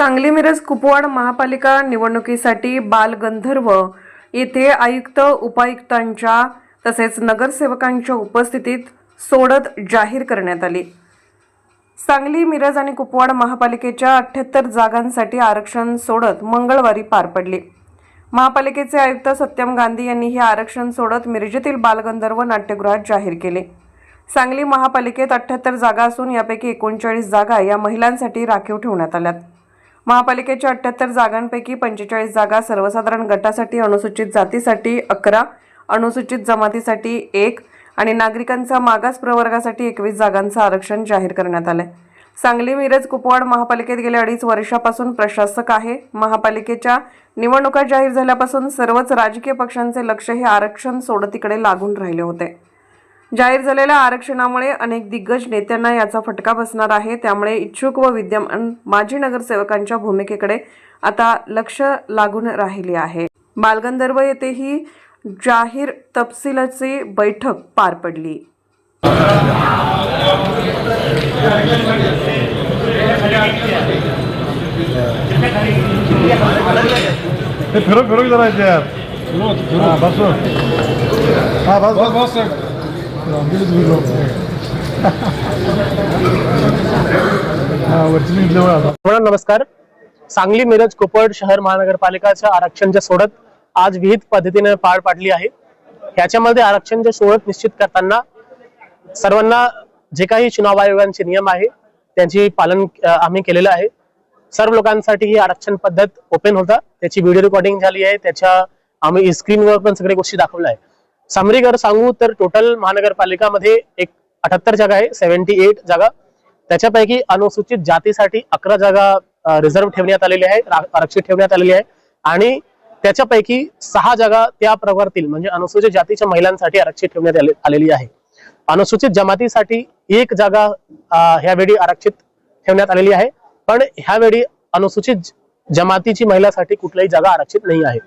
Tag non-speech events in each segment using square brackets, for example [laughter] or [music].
सांगली मिरज कुपवाड महापालिका निवडणुकीसाठी बालगंधर्व येथे आयुक्त उपायुक्तांच्या तसेच नगरसेवकांच्या उपस्थितीत सोडत जाहीर करण्यात आली. सांगली मिरज आणि कुपवाड महापालिकेच्या अठ्ठ्याहत्तर जागांसाठी आरक्षण सोडत मंगळवारी पार पडली. महापालिकेचे आयुक्त सत्यम गांधी यांनी हे आरक्षण सोडत मिरजेतील बालगंधर्व नाट्यगृहात जाहीर केले. सांगली महापालिकेत अठ्ठ्याहत्तर जागा असून यापैकी एकोणचाळीस जागा या महिलांसाठी राखीव ठेवण्यात आल्यात. महापालिकेच्या अठ्ठ्याहत्तर जागांपैकी पंचेचाळीस जागा सर्वसाधारण गटासाठी अनुसूचित जातीसाठी अकरा अनुसूचित जमातीसाठी एक आणि नागरिकांचा मागास प्रवर्गासाठी एकवीस जागांचं आरक्षण जाहीर करण्यात आलं आहे सांगली मिरज कुपवाड महापालिकेत गेल्या अडीच वर्षापासून प्रशासक आहे. महापालिकेच्या निवडणुका जाहीर झाल्यापासून सर्वच राजकीय पक्षांचे लक्ष हे आरक्षण सोडतीकडे लागून राहिले होते. जाहीर झालेल्या आरक्षणामुळे अनेक दिग्गज नेत्यांना याचा फटका बसणार आहे. त्यामुळे इच्छुक व विद्यमान माजी नगरसेवकांच्या भूमिकेकडे आता लक्ष लागून राहिले आहे. बालगंधर्व येथे ही जाहीर तपशिलाची बैठक पार पडली. हे फिरव जरा यार. हा बस बस बस. [laughs] नमस्कार. सांगली मिरज कोपड शहर महानगरपालिकाच्या आरक्षणच्या सोडत आज विहित पद्धतीने पार पाडली आहे. याच्यामध्ये आरक्षणच्या सोडत निश्चित करताना सर्वांना जे काही चुनाव आयोगांचे नियम आहे त्यांची पालन आम्ही केलेलं आहे. सर्व लोकांसाठी ही आरक्षण पद्धत ओपन होता. त्याची व्हिडिओ रेकॉर्डिंग झाली आहे. त्याच्या आम्ही स्क्रीनवर पण सगळ्या गोष्टी दाखवल्या आहे समरीकर सांगू तर टोटल महानगरपालिकामध्ये एक अठ्याहत्तर जागा आहे सेव्हन्टी एट जागा. त्याच्यापैकी अनुसूचित जातीसाठी अकरा जागा रिझर्व्ह ठेवण्यात आलेली आहे आरक्षित ठेवण्यात आलेली आहे. आणि त्याच्यापैकी सहा जागा त्या प्रवर्तील म्हणजे अनुसूचित जातीच्या महिलांसाठी आरक्षित ठेवण्यात आलेली आहे. अनुसूचित जमातीसाठी एक जागा ह्यावेळी आरक्षित ठेवण्यात आलेली आहे. पण ह्यावेळी अनुसूचित जमातीची महिलासाठी कुठल्याही जागा आरक्षित नाही आहे.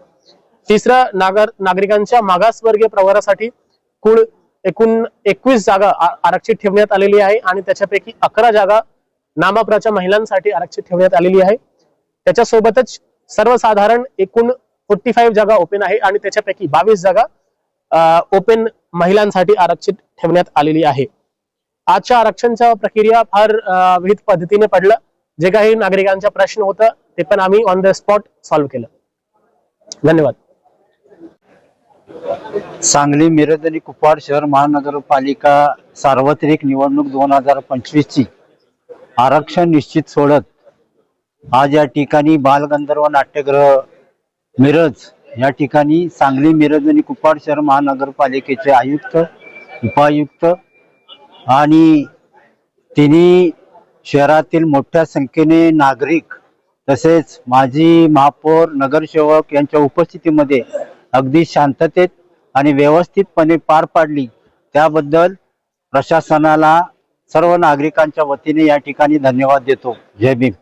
तिसरं नागर नागरिकांच्या मागासवर्गीय प्रवारासाठी कुल एकूण एकवीस जागा आरक्षित ठेवण्यात आलेली आहे आणि त्याच्यापैकी अकरा जागा नामापराच्या महिलांसाठी आरक्षित ठेवण्यात आलेली आहे. त्याच्यासोबतच सर्वसाधारण एकूण फोर्टी फाईव्ह जागा ओपन आहे आणि त्याच्यापैकी बावीस जागा ओपन महिलांसाठी आरक्षित ठेवण्यात आलेली आहे. आजच्या आरक्षणच्या प्रक्रिया फार विविध पद्धतीने पडलं. जे काही नागरिकांचा प्रश्न होता ते पण आम्ही ऑन द स्पॉट सॉल्व्ह केलं. धन्यवाद. सांगली मिरज आणि कुपवाड शहर महानगरपालिका सार्वत्रिक निवडणूक दोन हजार पंचवीस ची आरक्षण निश्चित सोडत आज या ठिकाणी बालगंधर्व नाट्यगृह मिरज या ठिकाणी सांगली मिरज आणि कुपवाड शहर महानगरपालिकेचे आयुक्त उपायुक्त आणि तिन्ही शहरातील मोठ्या संख्येने नागरिक तसेच माजी महापौर नगरसेवक यांच्या उपस्थितीमध्ये अगदी शांततेत आणि व्यवस्थितपणे पार पाडली. त्याबद्दल प्रशासनाला सर्व नागरिकांच्या वतीने या ठिकाणी धन्यवाद देतो. जय भीम.